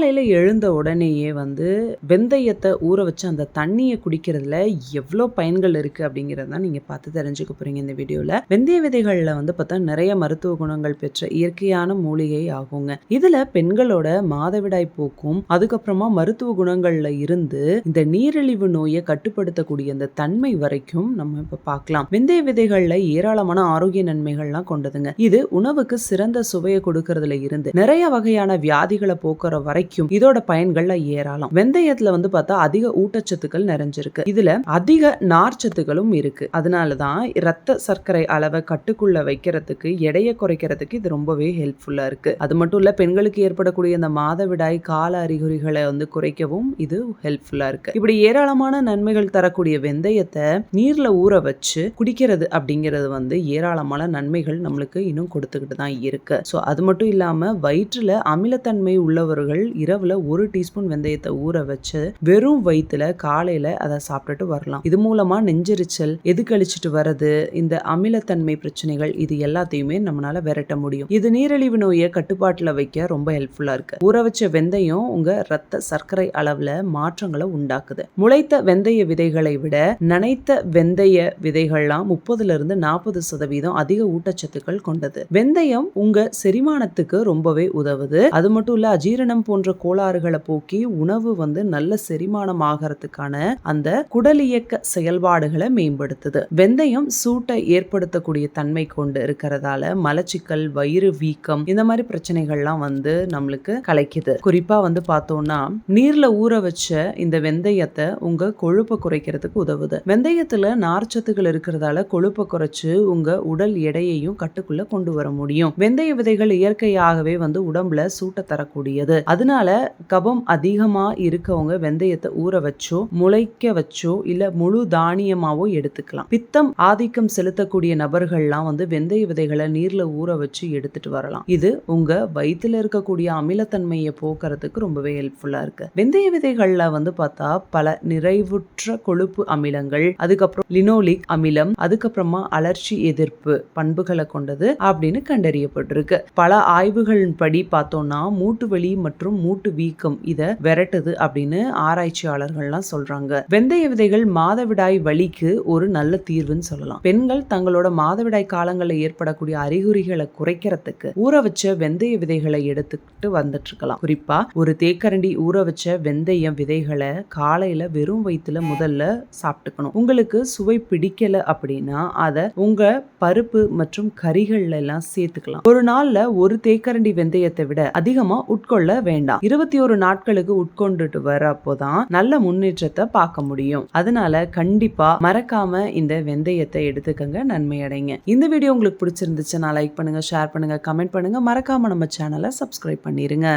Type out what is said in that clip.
காலையில் எழுந்த உடனேயே வந்து வெந்தயத்தை ஊற வச்சு அந்த தண்ணியை குடிக்கிறதுல எவ்வளோ பயன்கள் இருக்குது அப்படிங்கிறத நீங்கள் பார்த்து தெரிஞ்சுக்க போறீங்க இந்த வீடியோவில் வெந்தய விதைகளில் வந்து பார்த்தா நிறைய மருத்துவ குணங்கள் பெற்ற இயற்கையான மூலிகை ஆகுங்க. இதில் பெண்களோட மாதவிடாய் போக்கும் அதுக்கப்புறமா மருத்துவ குணங்கள்ல இருந்து இந்த நீரிழிவு நோயை கட்டுப்படுத்தக்கூடிய அந்த தன்மை வரைக்கும் நம்ம இப்போ பார்க்கலாம். வெந்தய விதைகளில் ஏராளமான ஆரோக்கிய நன்மைகள்லாம் கொண்டதுங்க. இது உணவுக்கு சிறந்த சுவையை கொடுக்கறதுல இருந்து நிறைய வகையான வியாதிகளை போக்குற வரைக்கும் இதோட பயன்கள்ல ஏராளம். வெந்தயத்துல வந்து பார்த்தா அதிக ஊட்டச்சத்துக்கள் நிறைஞ்சிருக்கு. இதுல அதிக நார்ச்சத்துக்களும் இருக்கு. அதனாலதான் ரத்த சர்க்கரை அளவை கட்டுக்குள்ள வைக்கிறதுக்கு எடையை குறைக்கிறதுக்கு இது ரொம்பவே ஹெல்ப்ஃபுல்லா இருக்கு. அது மட்டும் இல்ல பெண்களுக்கு ஏற்படக்கூடிய இந்த மாதவிடாய் கால அறிகுறிகளை வந்து குறைக்கவும் இது ஹெல்ப்ஃபுல்லா இருக்கு. இப்படி ஏராளமான நன்மைகள் தரக்கூடிய வெந்தயத்தை நீர்ல ஊற வச்சு குடிக்கிறது அப்படிங்கிறது வந்து ஏராளமான நன்மைகள் நம்மளுக்கு இன்னும் கொடுத்துக்கிட்டு தான் இருக்கு. ஸோ அது மட்டும் இல்லாம வயிற்றுல அமிலத்தன்மை உள்ளவர்கள் இரவுல ஒரு டீஸ்பூன் வெந்தயத்தை ஊற வச்சு வெறும் வயிற்றுல காலையில அதை சாப்பிட்டுட்டு வரலாம். இது மூலமா நெஞ்செரிச்சல் எது கழிச்சிட்டு வர்றது இந்த அமிலத்தன்மை பிரச்சனைகள் இது எல்லாத்தையுமே நம்மளால விரட்ட முடியும். இது நீரிழிவு நோயை கட்டுப்பாட்டுல வைக்க ரொம்ப ஹெல்ப்ஃபுல்லா இருக்கு. ஊற வச்ச வெந்தயம் உங்க ரத்த சர்க்கரை அளவுல மாற்றங்களை உண்டாக்குது. முளைத்த வெந்தய விதைகளை விட நனைத்த வெந்தய விதைகள்லாம் முப்பதுல இருந்து நாற்பது சதவீதம் அதிக ஊட்டச்சத்துக்கள் கொண்டது. வெந்தயம் உங்க செரிமானத்துக்கு ரொம்பவே உதவுது. அது மட்டும் இல்ல அஜீரணம் போன்ற கோளாறுகளை போக்கி உணவு வந்து நல்ல செரிமானம் ஆகிறதுக்கான அந்த குடலியக்க செயல்பாடுகளை மேம்படுத்துது. வெந்தயம் சூட்டை ஏற்படுத்தக்கூடிய தன்மை கொண்டு இருக்கிறதால மலச்சிக்கல் வயிறு வீக்கம் இந்த மாதிரி பிரச்சனைகள்லாம் வந்து நம்மளுக்கு கலைக்குது. குறிப்பா வந்து பார்த்தோம்னா நீர்ல ஊற வச்ச இந்த வெந்தயத்தை உங்க கொழுப்பை குறைக்கிறதுக்கு உதவுது. வெந்தயத்துல நார்ச்சத்துகள் இருக்கிறதால கொழுப்பை குறைச்சு உங்க உடல் எடையையும் கட்டுக்குள்ள கொண்டு வர முடியும். வெந்தய விதைகள் இயற்கையாகவே வந்து உடம்புல சூட்டை தரக்கூடியது. அதனால கபம் அதிகமா இருக்கவங்க வெந்தயத்தை ஊற வச்சோ முளைக்க வச்சோ இல்ல முழு தானியமாவோ எடுத்துக்கலாம். பித்தம் ஆதிக்கம் செலுத்தக்கூடிய நபர்கள்லாம் வந்து வெந்தய விதைகளை நீர்ல ஊற வச்சு எடுத்துட்டு வரலாம். இது உங்க வயிற்றுல இருக்கக்கூடிய அமிலத்தன்மையை போக்குறதுக்கு ரொம்பவே ஹெல்ப்ஃபுல்லா இருக்கு. வெந்தய விதைகள்ல வந்து பார்த்தா பல நிறைவுற்ற கொழுப்பு அமிலங்கள் அதுக்கப்புறம் லினோலிக் அமிலம் அதுக்கப்புறமா அலர்ச்சி எதிர்ப்பு பண்புகளை கொண்டது அப்படின்னு கண்டறியப்பட்டிருக்கு. பல ஆய்வுகளின் படி பார்த்தோம்னா மூட்டு வலி மற்றும் மூட்டு வீக்கம் இதை விரட்டுது அப்படின்னு ஆராய்ச்சியாளர்கள்லாம் சொல்றாங்க. வெந்தய விதைகள் மாதவிடாய் வலிக்கு ஒரு நல்ல தீர்வுன்னு சொல்லலாம். பெண்கள் தங்களோட மாதவிடாய் காலங்களில் ஏற்படக்கூடிய அறிகுறிகளை குறைக்கிறதுக்கு ஊற வச்ச வெந்தய விதைகளை எடுத்துக்கிட்டு வந்துட்டு இருக்கலாம் குறிப்பா ஒரு தேக்கரண்டி ஊற வச்ச வெந்தயம் விதைகளை காலையில வெறும் வயிற்றுல முதல்ல சாப்பிட்டுக்கணும். உங்களுக்கு சுவை பிடிக்கல அப்படின்னா அதை உங்க பருப்பு மற்றும் கறிகள்ல எல்லாம் சேர்த்துக்கலாம். ஒரு நாள்ல ஒரு தேக்கரண்டி வெந்தயத்தை விட அதிகமா உட்கொள்ள வேண்டாம். இருபத்தி ஒரு நாட்களுக்கு உட்கொண்டுட்டு வரப்போதான் நல்ல முன்னேற்றத்தை பார்க்க முடியும். அதனால கண்டிப்பா மறக்காம இந்த வெந்தயத்தை எடுத்துக்கங்க நன்மை அடைங்க. இந்த வீடியோ உங்களுக்கு பிடிச்சிருந்துச்சுன்னா லைக் பண்ணுங்க ஷேர் பண்ணுங்க கமெண்ட் பண்ணுங்க. மறக்காம நம்ம சேனலை சப்ஸ்கிரைப் பண்ணிருங்க.